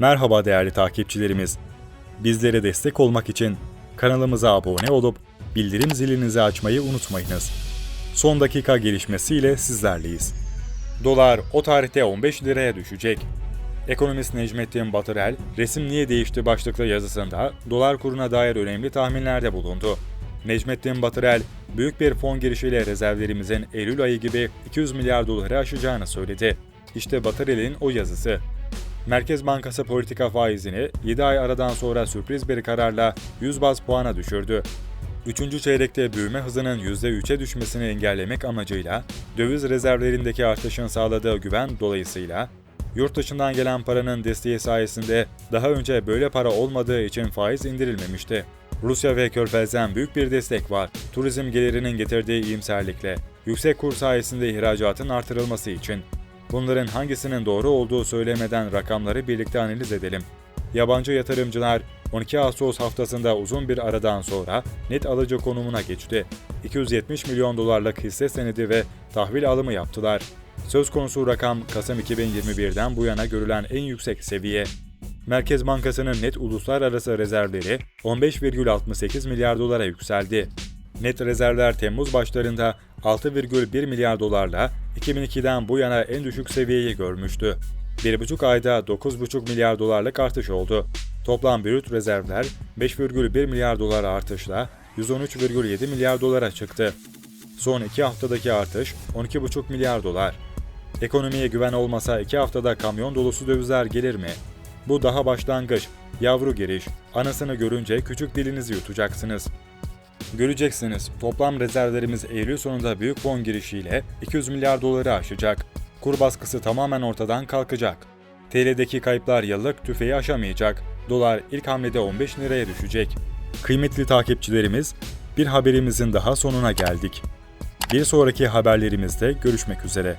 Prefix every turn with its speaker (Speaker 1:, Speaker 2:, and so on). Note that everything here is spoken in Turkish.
Speaker 1: Merhaba değerli takipçilerimiz. Bizlere destek olmak için kanalımıza abone olup bildirim zilinizi açmayı unutmayınız. Son dakika gelişmesiyle sizlerleyiz. Dolar o tarihte 15 liraya düşecek. Ekonomist Necmettin Batırel, Resim Niye Değişti başlıklı yazısında dolar kuruna dair önemli tahminlerde bulundu. Necmettin Batırel, büyük bir fon girişiyle rezervlerimizin Eylül ayı gibi 200 milyar doları aşacağını söyledi. İşte Batırel'in o yazısı. Merkez Bankası politika faizini 7 ay aradan sonra sürpriz bir kararla 100 baz puana düşürdü. Üçüncü çeyrekte büyüme hızının %3'e düşmesini engellemek amacıyla döviz rezervlerindeki artışın sağladığı güven dolayısıyla yurt dışından gelen paranın desteği sayesinde daha önce böyle para olmadığı için faiz indirilmemişti. Rusya ve Körfez'den büyük bir destek var. Turizm gelirinin getirdiği iyimserlikle, yüksek kur sayesinde ihracatın artırılması için. Bunların hangisinin doğru olduğu söylemeden rakamları birlikte analiz edelim. Yabancı yatırımcılar 12 Ağustos haftasında uzun bir aradan sonra net alıcı konumuna geçti. 270 milyon dolarlık hisse senedi ve tahvil alımı yaptılar. Söz konusu rakam Kasım 2021'den bu yana görülen en yüksek seviye. Merkez Bankası'nın net uluslararası rezervleri 15,68 milyar dolara yükseldi. Net rezervler Temmuz başlarında 6,1 milyar dolarla 2002'den bu yana en düşük seviyeyi görmüştü. 1,5 ayda 9,5 milyar dolarlık artış oldu. Toplam brüt rezervler 5,1 milyar dolar artışla 113,7 milyar dolara çıktı. Son 2 haftadaki artış 12,5 milyar dolar. Ekonomiye güven olmasa 2 haftada kamyon dolusu dövizler gelir mi? Bu daha başlangıç, yavru giriş. Anasını görünce küçük dilinizi yutacaksınız. Göreceksiniz toplam rezervlerimiz Eylül sonunda büyük fon girişiyle 200 milyar doları aşacak. Kur baskısı tamamen ortadan kalkacak. TL'deki kayıplar yıllık tüfeği aşamayacak. Dolar ilk hamlede 15 liraya düşecek. Kıymetli takipçilerimiz, bir haberimizin daha sonuna geldik. Bir sonraki haberlerimizde görüşmek üzere.